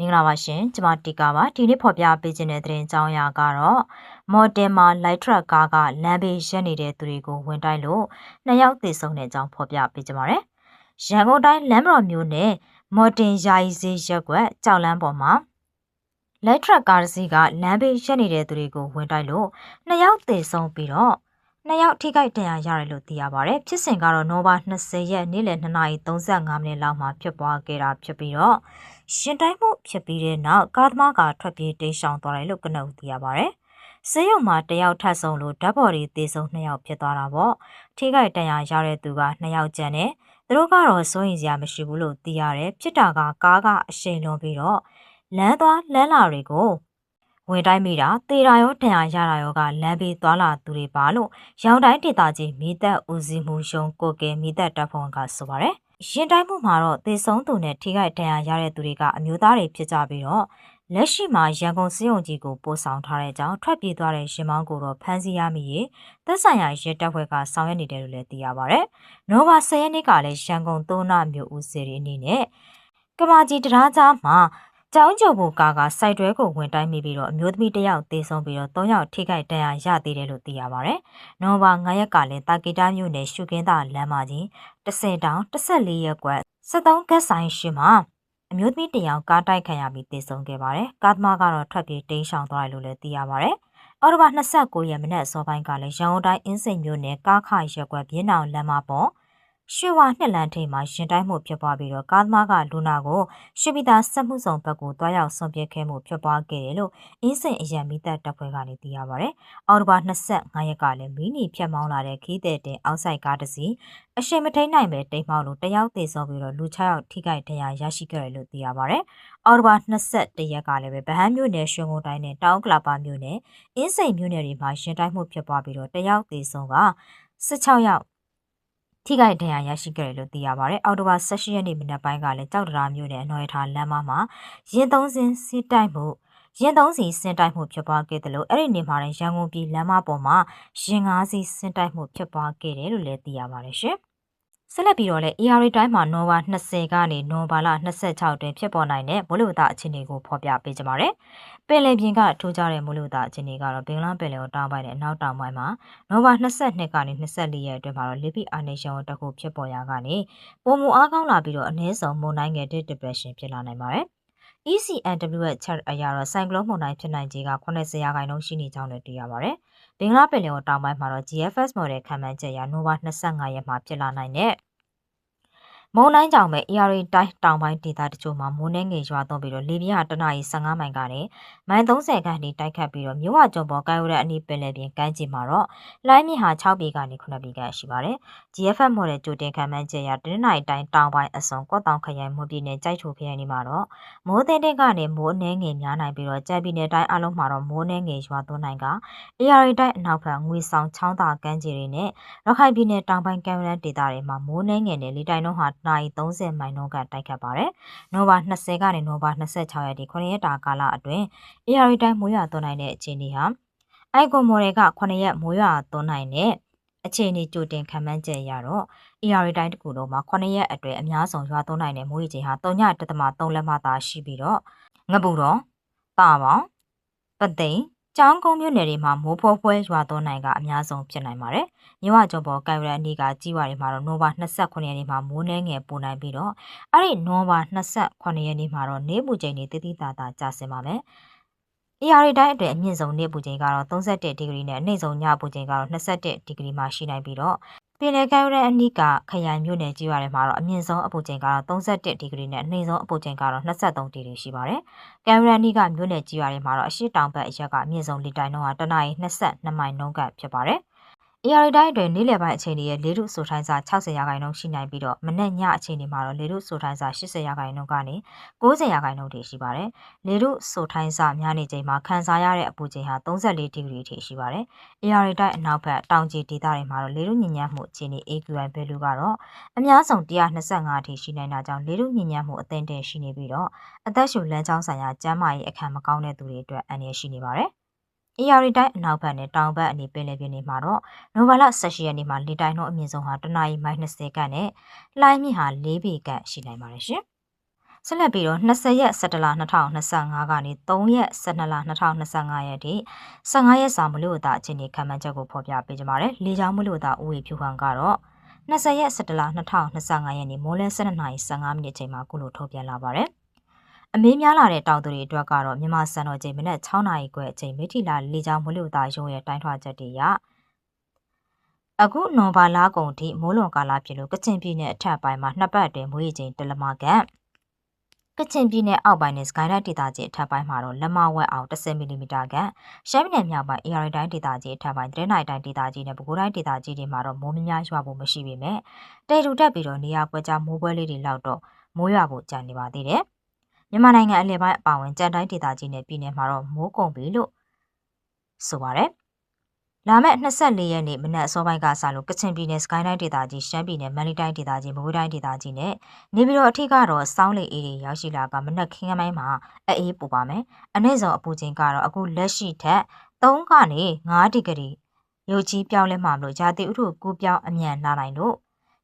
မင်္ဂလာပါရှင်ကျွန်မတီကာပါဒီနေ့ဖော်ပြပေးခြင်းတဲ့သတင်းကြောင်းအရာကတော့မော်တင်မှာလိုက်ထရက်ကားကလမ်းဘေးရက်နေတဲ့သူတွေကိုဝင်တိုက်လို့နှစ်ယောက်သေဆုံးတဲ့အကြောင်းဖော်ပြပေးကြပါမယ်ရန်ကုန်တိုင်းလမ်းမတော်မြို့နယ်မော်တင်ယာယီဈေးရက်ကွက်ကြောက်လန်းပေါ်မှာလက်ထရက်ကားတစ်စီးကလမ်းဘေးရက်နေတဲ့သူတွေကိုဝင်တိုက်လို့နှစ်ယောက်သေဆုံးပြီးတော့နှစ်ယောက်ထိခိုက်ဒဏ်ရာရတယ်လို့သိရပါတယ်ဖြစ်စဉ်ကတော့နိုဘာ20ရက်နေ့လယ်2:35မိနစ်လောက်မှာဖြစ်ပွားခဲ့တာဖြစ်ပြီးတော့ ရှင်တိုင်းမှုဖြစ်ပြီးတဲ့နောက်ကားသမားကထွက်ပြေးတိမ်းရှောင်သွားတယ်လို့ကနဦးသိရပါတယ်ဆေးရုံမှာတယောက်ထပ်ဆုံးလို့ဓာတ်ပေါ်တွေသေဆုံး2ယောက်ဖြစ်သွားတာပေါ့ထိခိုက်ဒဏ်ရာရတဲ့သူက2ယောက်ကျန်တယ်သူတို့ကတော့စိုးရင်စရာမရှိဘူးလို့သိရတယ်ဖြစ်တာကကားကအရှိန်လွန်ပြီးတော့လမ်းသွားလမ်းလာတွေကိုဝင်တိုင်းမိတာတေတာရောဒဏ်ရာရတာရောကလမ်းဘေးသွားလာသူတွေပါလို့ရောင်တိုင်းဒေသကြီးမိသက်ဦးစီးမှုရှုံကိုကဲမိသက်တပ်ဖွဲ့ကဆိုပါတယ် ရင်တိုင်းမှုမှာတော့သေဆုံးသူနဲ့ထိခိုက်ဒဏ်ရာရတဲ့သူတွေကအမျိုးသားတွေဖြစ်ကြပြီးတော့လက်ရှိမှာရန်ကုန်စေယုံကြီးကိုပို့ဆောင်ထားတဲ့အကြောင်းထွက်ပြေးသွားတဲ့ရှင်မောင်းကိုတော့ဖမ်းဆီးရမိရေးသက်ဆိုင်ရာရဲတပ်ဖွဲ့ကဆောင်ရွက်နေတယ်လို့လည်းသိရပါဗျ။နိုဘာ10ရက်နေ့ကလည်းရန်ကုန်သုံးနာမြို့ဦးစီရီအနေနဲ့ကမာကြီးတရားကြားမှာ ကျောင်းကျုပ်ဘူကာကစိုက်တွဲကိုဝင်တိုင်းမိပြီးတော့အမျိုးသမီးတစ်ယောက်သေဆုံးပြီးတော့၃ယောက်ထိခိုက်ဒဏ်ရာရသေးတယ်လို့သိရပါဗျ။နိုဘာ9ရက်ကလည်းတာကီတာမြို့နယ်ရှုကင်းသားလမ်းမကြီး10တောင်14ရက်ကွက်73ဂက်ဆိုင်ရှိမှာအမျိုးသမီးတစ်ယောက်ကားတိုက်ခံရပြီးသေဆုံးခဲ့ပါတယ်။ကားသမားကတော့ထွက်ပြေးတိမ်းရှောင်သွားတယ်လို့လည်းသိရပါဗျ။အော်တိုဘာ29ရက်မနက်အစောပိုင်းကလည်းရန်ကုန်တိုင်းအင်းစိန်မြို့နယ်ကားခရက်ကွက်ပြင်းအောင်လမ်းမပေါ် ရွှေဝါနှစ်လန်းထိပ်မှာရင်တိုင်းမှုဖြစ်ပွားပြီးတော့ကားသမားကလူနာကိုရွှေပြည်သာစက်မှုဆောင်ဘက်ကိုတွားရောက်ဆွန်ပြစ်ခဲ့မှုဖြစ်ပွားခဲ့တယ်လို့အင်းစိန်အရန်မိသက်တပ်ဖွဲ့ကနေသိရပါဗျ။အော်တိုဘာ25ရက်ကလည်းမီနီဖြတ်မောင်းလာတဲ့ခီးတဲ့တင်အောက်ဆိုင်ကားတစ်စီးအရှိန်မထိန်နိုင်ပဲတိမ်မောက်လို့တယောက်သေဆုံးပြီးတော့လူ6ယောက်ထိခိုက်ဒဏ်ရာရရှိခဲ့တယ်လို့သိရပါဗျ။အော်တိုဘာ21ရက်ကလည်းပဲဗဟန်းမြို့နယ်ရွှေငုံတိုင်းနဲ့တောင်ကလာပါမြို့နယ်အင်းစိန်မြို့နယ်တွေမှာရင်တိုင်းမှုဖြစ်ပွားပြီးတော့တယောက်သေဆုံးက16ယောက် ထိခိုက်ဒဏ်ရာရရှိခဲ့တယ်လို့သိရပါတယ်။အော်တိုဘာ16ရက်နေ့မနက်ပိုင်းကလည်းကြောက်တရားမြို့နယ်အနော်ရထားလမ်းမမှာရင်သုံးစင်းစီးတိုက်မှုရင်သုံးစီစင်တိုက်မှုဖြစ်ပွားခဲ့တယ်လို့အဲ့ဒီနေ့မှာရန်ကုန်ပြည်လမ်းမပေါ်မှာရင်ငါးစီစင်တိုက်မှုဖြစ်ပွားခဲ့တယ်လို့လည်းသိရပါတယ်ရှင်။ ဆက်လက်ပြီးတော့လည်း AR တိုင်းမှာနိုဘာ20ကနေနိုဘာလ26တွင်ဖြစ်ပေါ်နိုင်တဲ့မိုးလေဝသအခြေအနေကိုဖော်ပြပေးကြပါမယ်။ပင်လယ်ပြင်ကထိုးကြတဲ့မိုးလေဝသအခြေအနေကတော့ဘင်္ဂလားပင်လယ်ကိုတောင်ပိုင်းနဲ့အနောက်တောင်ပိုင်းမှာနိုဘာ22ကနေ24ရက်အတွင်းမှာတော့လေပြင်းအာနေရှင်တခုဖြစ်ပေါ်ရာကနေပုံမူအားကောင်းလာပြီးတော့အနည်းဆုံးမုန်တိုင်းငယ် depression ဖြစ်လာနိုင်ပါတယ်။ ECNW ရဲ့ chart အရာတော့ဆိုင်ကလုန်းမုန်တိုင်းဖြစ်နိုင်ခြေက80ရာခိုင်နှုန်းရှိနေကြောင်းလည်းသိရပါတယ်။ဘင်္ဂလားပင်လယ်တောင်ပိုင်းမှာတော့ GFS model ခံမှန်းချက်အရနိုဘာ25ရက်မှာဖြစ်လာနိုင်တဲ့ မုန်တိုင်းကြောင့်ပဲ AR တိုင်းတောင်ပိုင်းဒေသတချို့မှာ မိုးနှင်းငယ်ရွာသွန်းပြီးတော့ လေပြင်းဟာ တနအီ15မိုင်ကနေ မိုင်30ခန့်ထိ တိုက်ခတ်ပြီးတော့ မြို့ဝကျုံပေါ်ကမ်းရိုးတန်းအနီး ပင်လယ်ပြင်ကမ်းခြေမှာတော့လိုင်းမြင့်ဟာ6ပေကနေ9ပေခန့်ရှိပါတယ်။ GFM မော်ဒယ်ကြိုတင်ခံမှန်းချက်အရ တနင်္လာရီတိုင်းတောင်ပိုင်းအစုံကွက်တောင်ခရိုင် မွန်ပြည်နယ်ကြိုက်ချိုခရိုင်ဒီမှာတော့ မိုးသင်းတဲ့ကနေ မိုးအနှဲငယ်များနိုင်ပြီးတော့ကြံပြည်နယ်တိုင်းအလုံးမှာတော့ မိုးနှဲငယ်ရွာသွန်းနိုင်က AR တိုင်းအနောက်ဘက် ငွေဆောင် ချောင်းသာကမ်းခြေတွေနဲ့ ရခိုင်ပြည်နယ်တောင်ပိုင်း ကမ်းရိုးတန်းဒေသတွေမှာ မိုးနှဲငယ်နဲ့ လေတိုက်နှုန်းဟာနိုင်30မိုင်နှုန်းကတိုက်ခတ်ပါတယ်။နိုဘာ20ကနေနိုဘာ26ရက်ထိ9ရက်တာကာလအတွင်း AR တိုင်းမိုးရွာသွန်းနိုင်တဲ့အခြေအနေဟာအိုက်ကွန်မော်ဒယ်က9ရက်မိုးရွာသွန်းနိုင်တဲ့အခြေအနေကြိုတင်ခံမှန်းချက်ရတော့ AR တိုင်းတစ်ခုလုံးမှာ9ရက်အတွင်းအများဆုံးရွာသွန်းနိုင်တဲ့မိုးရေချိန်ဟာ3.3လက်မသာရှိပြီးတော့ငပူတော်တာပေါင်ပသိမ် ကျောင်းကုန်းမြို့နယ်တွေမှာမိုးဖိုးဖွဲရွာသွန်းနိုင်ကအများဆုံးဖြစ်နိုင်ပါတယ်။မြဝကျော်ပေါ်ကံရန်နီကကြီးဝါတွေမှာတော့နိုဘာ29ရက်နေ့မှာမိုးနှဲငယ်ပူနိုင်ပြီးတော့အဲ့ဒီနိုဘာ28ရက်နေ့မှာတော့နေပူချိန်တွေတတိတာတာကျဆင်းပါမယ်။ AR တိုင်းအတွက်အမြင့်ဆုံးနေပူချိန်ကတော့31ဒီဂရီနဲ့အနှိမ့်ဆုံးညပူချိန်ကတော့21ဒီဂရီမှရှိနိုင်ပြီးတော့ ပင်လယ်ကမ်းရိုးတန်းအနီးကခရိုင်မြို့နယ်ကြီးရွာတွေမှာတော့အမြင့်ဆုံးအပူချိန်ကတော့31ဒီဂရီနဲ့အနှိမ့်ဆုံးအပူချိန်ကတော့23ဒီဂရီရှိပါတယ်။ကမ်းရိုးတန်းအနီးကမြို့နယ်ကြီးရွာတွေမှာတော့အရှိတောင်ဘက်အရက်ကအမြင့်ဆုံးလီတိုင်နှုန်းဟာတနအီ22မိုင်နှုန်းကဖြစ်ပါတယ်။ AR တိုင်းအတွင်းနေ့လယ်ပိုင်းအချိန်တွေရဲ့လေထုဆိုထိုင်းစာ60ရာခိုင်နှုန်းရှိနိုင်ပြီးတော့မနက်ညအချိန်တွေမှာတော့လေထုဆိုထိုင်းစာ80ရာခိုင်နှုန်းကနေ90ရာခိုင်နှုန်းထိရှိပါတယ်။လေထုဆိုထိုင်းစာများနေချိန်မှာခံစားရတဲ့အပူချိန်ဟာ34ဒီဂရီထိရှိပါတယ်။ AR တိုင်းအနောက်ဘက်တောင်ကြီးဒေသတွေမှာတော့လေထုညဉ့်ညမ်းမှုအခြေအနေ AQI value ကတော့အများဆုံး125အထိရှိနိုင်တာကြောင့်လေထုညဉ့်ညမ်းမှုအသင့်တင်ရှိနေပြီးတော့အသက်ရှူလမ်းကြောင်းဆိုင်ရာကျန်းမာရေးအခမ်းမကောင်းတဲ့သူတွေအတွက်အန္တရာယ်ရှိနေပါတယ်။ AR တိုင်းအနောက်ဘက်နဲ့တောင်ဘက်အနေပင်လယ်ပြင်တွေမှာတော့နိုဗ ಾಲ 18ရက်နေ့မှာလေတိုင်နှုန်းအမြင့်ဆုံးဟာတနအီမိုင်20ကနဲ့လှိုင်းမြင့်ဟာ4ပေကရှိနိုင်ပါတယ်ရှင်။ဆက်လက်ပြီးတော့20ရက်17လ2025ကနေ3ရက်12လ2025ရက်ထိ15ရက်စာမလို့တာအခြေအနေခံမှန်းချက်ကိုဖော်ပြပေးကြပါမယ်။လေကြောင်းမလို့တာဥဝေဖြူဟန်ကတော့20ရက်17လ2025ရက်နေ့မိုးလယ်12:15မိနစ်ချိန်မှာကုလိုထုတ်ပြန်လာပါတယ်။ အမေးများလာတဲ့တောင်သူတွေအတွက်ကတော့မြန်မာစံတော်ချိန်မနက်6နာရီခွဲအချိန်မိထီလာလေကြောင်းမလို့တာရုံးရဲ့တိုင်းထွာချက်တွေရအခုနော်ဘာလာကုံထိမိုးလွန်ကာလဖြစ်လို့ကချင်ပြည်နယ်အထက်ပိုင်းမှာနှစ်ပတ်အတွင်းမွေးချိန်တလမကန်ကချင်ပြည်နယ်အောက်ပိုင်းနဲ့စကိုင်းတိုင်းဒေသကြီးအထက်ပိုင်းမှာတော့လက်မဝက်အောင်10မီလီမီတာခန့်ရှမ်းပြည်နယ်မြောက်ပိုင်း AR တိုင်းဒေသကြီးအထက်ပိုင်းတရနိုင်တိုင်းဒေသကြီးနဲ့ပဲခူးတိုင်းဒေသကြီးတွေမှာတော့မိုးမများရွာဖို့မရှိပေမဲ့တဲတူတက်ပြီးတော့နေရာကွက်ကြားမိုးပွဲလေးတွေလောက်တော့မိုးရွာဖို့ကြံနေပါသေးတယ် မြန်မာနိုင်ငံအလယ်ပိုင်းအပါအဝင်ကြံတိုင်းဒေသကြီးနဲ့ပြည်နယ်မှာတော့မိုးကုန်ပြီလို့ဆိုပါတယ်လာမယ့်24ရက်နေ့မနက်အစောပိုင်းကစလို့ကချင်ပြည်နယ်စကိုင်းတိုင်းဒေသကြီးရှမ်းပြည်နယ်မန္တလေးတိုင်းဒေသကြီးမကွေးတိုင်းဒေသကြီးနဲ့နေပြည်တော်အထိကတော့စောင်းလေအေးတွေရောက်ရှိလာကမနက်ခင်းပိုင်းမှာအေးပူပါမယ်။အနည်းဆုံးအပူချိန်ကတော့အခုလက်ရှိထက်3ကနေ5ဒီဂရီရုပ်ကြီးပြောင်းလဲမှမလို့ရာသီဥတုကူးပြောင်းအမြန်လာနိုင်လို့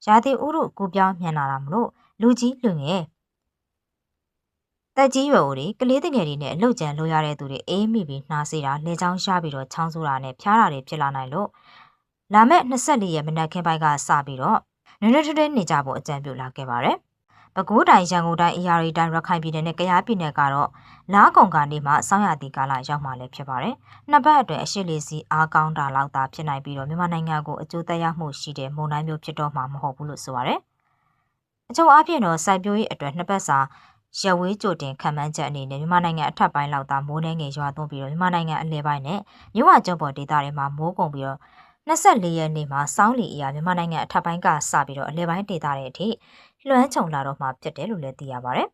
ရာသီဥတုကူးပြောင်းမြန်လာတာမလို့လူကြီးလူငယ် တက်ကြီးရွယ်အိုတွေကလေးတငယ်တွေနဲ့အလုတ်ကြံလို့ရတဲ့သူတွေအေးမိပြီးနှာစေးတာလေချောင်းရှားပြီးတော့ချောင်းဆိုးတာနဲ့ဖျားတာတွေဖြစ်လာနိုင်လို့လာမယ့်24ရက်မနက်ခင်းပိုင်းကစပြီးတော့နွေနွေထွေးထွေးနေကြဖို့အကြံပြုလာခဲ့ပါတယ်။ပဲခူးတိုင်းရန်ကုန်တိုင်းအရာရီတိုင်းရခိုင်ပြည်နယ်နဲ့ကယားပြည်နယ်ကတော့လားကုံကနေမှစောင်းရတီကာလရောက်မှလည်းဖြစ်ပါတယ်။နှစ်ပတ်အတွင်းအရှိလေးစီအားကောင်းတာလောက်သာဖြစ်နိုင်ပြီးတော့မြန်မာနိုင်ငံကိုအကျိုးသက်ရောက်မှုရှိတဲ့မုန်တိုင်းမျိုးဖြစ်တော့မှာမဟုတ်ဘူးလို့ဆိုပါတယ်။အကျုံအားဖြင့်တော့စိုက်ပျိုးရေးအတွက်နှစ်ပတ်စာ ရဝေးကြိုတင်ခံမှန်းချက်အနေနဲ့မြန်မာနိုင်ငံအထက်ပိုင်းလောက်သာမိုးနှင်းငယ်ရွာသွန်းပြီးတော့မြန်မာနိုင်ငံအလယ်ပိုင်းနဲ့မြဝကျုံပေါ်ဒေသတွေမှာမိုးကုန်ပြီးတော့24ရက်နေ့မှာစောင်းလီအရာမြန်မာနိုင်ငံအထက်ပိုင်းကစပြီးတော့အလယ်ပိုင်းဒေသတွေအထိလွှမ်းခြုံလာတော့မှဖြစ်တယ်လို့လည်းသိရပါဗျ။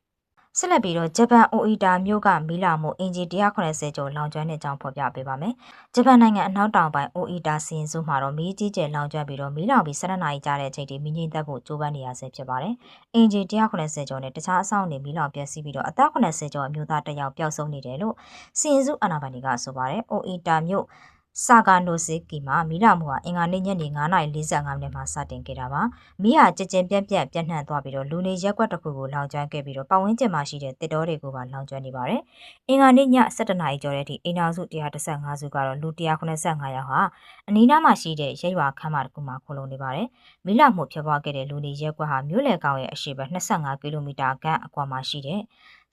ဆက်လက်ပြီးတော့ဂျပန်အိုအီတာမြို့ကမီလာမှုအင်ဂျီ180ကျော်လောင်ကျွမ်းတဲ့အကြောင်းဖော်ပြပေးပါမယ်။ဂျပန်နိုင်ငံအနောက်တောင်ပိုင်းအိုအီတာစီရင်စုမှာတော့မီးကြီးကျယ်လောင်ကျွမ်းပြီးတော့မီလောင်ပြီး12နာရီကြာတဲ့အချိန်ထိမီးငြိမ်းသက်ဖို့ကြိုးပမ်းနေရဆဲဖြစ်ပါတယ်။အင်ဂျီ180ကျော်နဲ့တခြားအဆောက်အဦမီလောင်ပျက်စီးပြီးတော့အသက်80ကျော်အမျိုးသားတစ်ယောက်ပျောက်ဆုံးနေတယ်လို့စီရင်စုအာဏာပိုင်တွေကဆိုပါတယ်။အိုအီတာမြို့ ဆာဂါနိုစီကီမှာမိလာမှုဟာအင်္ဂါနေ့ညနေ9:45မိနစ်မှာစတင်ခဲ့တာပါ။မိဟာကြကြင်ပြက်ပြက်ပြန့်နှံ့သွားပြီးတော့လူနေရက်ကွက်တစ်ခုကိုလောင်ကျွမ်းခဲ့ပြီးတော့ပတ်ဝန်းကျင်မှာရှိတဲ့တစ်တော်တွေကိုပါလောင်ကျွမ်းနေပါတယ်။အင်္ဂါနေ့ည7:00နာရီကျော်တဲ့အထိအိမ်နာစု135စုကတော့လူ185ယောက်ဟာအနီးနားမှာရှိတဲ့ရဲရွာခမ်းမတစ်ခုမှာခိုလုံနေပါတယ်။မိလာမှုဖြစ်ပွားခဲ့တဲ့လူနေရက်ကွက်ဟာမြို့လယ်ကောင်ရဲ့အရှေ့ဘက်25ကီလိုမီတာခန့်အကွာမှာရှိတဲ့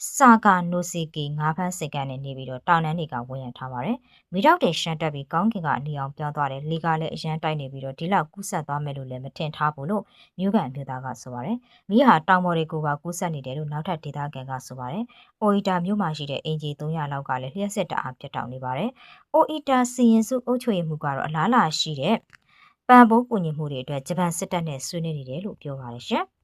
စာကာနိုစီကီငါးဖန်းစိတ်ကနေနေပြီးတော့တောင်တန်းတွေကဝန်းရံထားပါတယ်။မိတော့တွေရှမ်းတက်ပြီးကောင်းကင်ကနေအောင်ပြောင်းသွားတယ်။လီကလည်းအရန်တိုက်နေပြီးတော့ဒီလောက်ကူးဆက်သွားမယ်လို့လည်းမထင်ထားဘူးလို့မြို့ကန်မြို့သားကဆိုပါတယ်။မိဟာတောင်ပေါ်တွေကိုပါကူးဆက်နေတယ်လို့နောက်ထပ်ဒေသခံကဆိုပါတယ်။အိုအီတာမြို့မှာရှိတဲ့အင်ဂျီ300လောက်ကလည်းလျှက်စစ်တအားပြတ်တောက်နေပါတယ်။အိုအီတာစီရင်စုအုပ်ချုပ်ရေးမှုကတော့အလားလာရှိတဲ့ပံပိုးကူညီမှုတွေအတွက်ဂျပန်စစ်တပ်နဲ့ဆွေးနွေးနေတယ်လို့ပြောပါတယ်ရှင်။